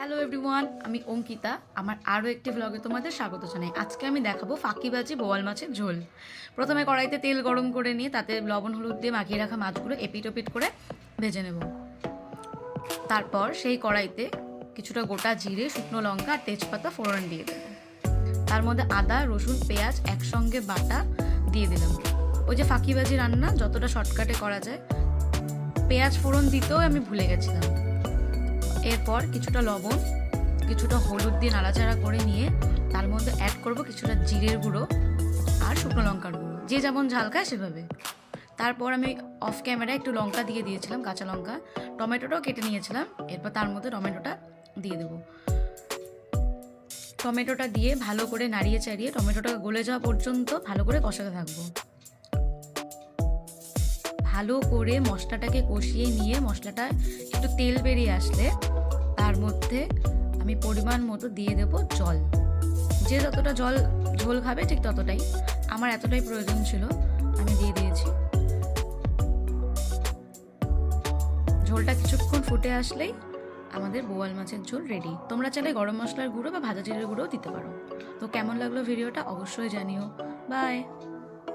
Hello everyone আমি অঙ্কিতা। আমার আরও একটি ব্লগে তোমাদের স্বাগত জানাই। আজকে আমি দেখাবো ফাঁকিবাজি বোয়াল মাছের ঝোল। প্রথমে কড়াইতে তেল গরম করে নিয়ে তাতে লবণ, হলুদ দিয়ে মাখিয়ে রাখা মাছগুলো এপিট ওপিট করে ভেজে নেব। তারপর সেই কড়াইতে কিছুটা গোটা জিরে, শুকনো লঙ্কা আর তেজপাতা ফোড়ন দিয়ে দেবো। তার মধ্যে আদা, রসুন, পেঁয়াজ একসঙ্গে বাটা দিয়ে দিলাম। ওই যে ফাঁকিবাজি রান্না, যতটা শর্টকাটে করা যায়, পেঁয়াজ ফোড়ন দিতেও আমি ভুলে গেছিলাম। এরপর কিছুটা লবণ, কিছুটা হলুদ দিয়ে নাড়াচাড়া করে নিয়ে তার মধ্যে অ্যাড করব কিছুটা জিরের গুঁড়ো আর শুকনো লঙ্কার গুঁড়ো। যে যেমন ঝাল খায় সেভাবে। তারপর আমি অফ ক্যামেরায় একটু লঙ্কা দিয়ে দিয়েছিলাম, কাঁচা লঙ্কা। টমেটোটাও কেটে নিয়েছিলাম, এরপর তার মধ্যে টমেটোটা দিয়ে দেবো। টমেটোটা দিয়ে ভালো করে নাড়িয়ে চাড়িয়ে টমেটোটা গলে যাওয়া পর্যন্ত ভালো করে কষাতে থাকব। ভালো করে মশলাটাকে কষিয়ে নিয়ে মশলাটা একটু তেল বেরিয়ে আসলে মধ্যে আমি পরিমাণ মতো দিয়ে দেব জল। যে যতটা জল, ঝোল খাবে ঠিক ততটাই। আমার এতটাই প্রয়োজন ছিল, আমি দিয়ে দিয়েছি। ঝোলটা কিছুক্ষণ ফুটে আসলেই আমাদের বোয়াল মাছের ঝোল রেডি তোমরা চাইলে গরম মশলার গুঁড়ো বা ভাজা জিরের গুঁড়োও দিতে পারো। তো কেমন লাগল ভিডিওটা অবশ্যই জানিও। বাই